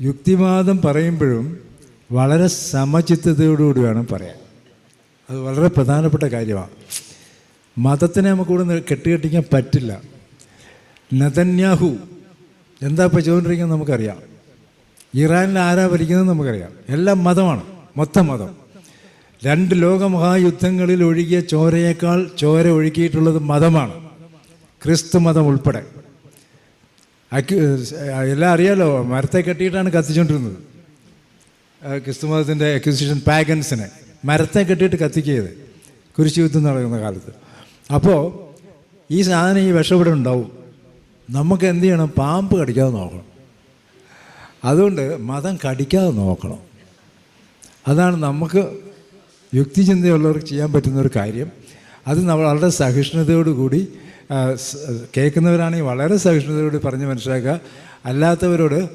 യുക്തിവാദം പറയുമ്പോഴും വളരെ സമചിത്തതയോടുകൂടി വേണം പറയാൻ. അത് വളരെ പ്രധാനപ്പെട്ട കാര്യമാണ്. മതത്തിനെ നമുക്ക് കൂടെ കെട്ടുകെട്ടിക്കാൻ പറ്റില്ല. നതന്യാഹു എന്താ ഇപ്പോൾ ചെയ്തുകൊണ്ടിരിക്കുന്നത് നമുക്കറിയാം. ഇറാനിൽ ആരാ ഭരിക്കുന്നത് നമുക്കറിയാം. എല്ലാം മതമാണ്. മൊത്തം മതം. രണ്ട് ലോകമഹായുദ്ധങ്ങളിൽ ഒഴുകിയ ചോരയേക്കാൾ ചോര ഒഴുകിയിട്ടുള്ളത് മതമാണ്. ക്രിസ്തു മതം ഉൾപ്പെടെ. എല്ലാം അറിയാലോ മരത്തെ കെട്ടിയിട്ടാണ് കത്തിച്ചുകൊണ്ടിരുന്നത് ക്രിസ്തു മതത്തിന്റെ അക്യൂസിഷൻ പാഗൻസിനെ മരത്തെ കെട്ടിയിട്ട് കത്തിക്കിയത് കുരിശ് യുദ്ധം നടക്കുന്ന കാലത്ത്. അപ്പോൾ ഈ സാധനം ഈ വിഷം ഉണ്ടാവും. നമുക്ക് എന്ത് ചെയ്യണം? പാമ്പ് കടിക്കാതെ നോക്കണം. അതുകൊണ്ട് മതം കടിക്കാതെ നോക്കണം. അതാണ് നമുക്ക് യുക്തിചിന്തയുള്ളവർക്ക് ചെയ്യാൻ പറ്റുന്ന ഒരു കാര്യം. അത് നമ്മൾ വളരെ സഹിഷ്ണുതയോടുകൂടി കേൾക്കുന്നവരാണെങ്കിൽ വളരെ സഹിഷ്ണുതയോട് പറഞ്ഞ് മനസ്സിലാക്കുക. അല്ലാത്തവരോട്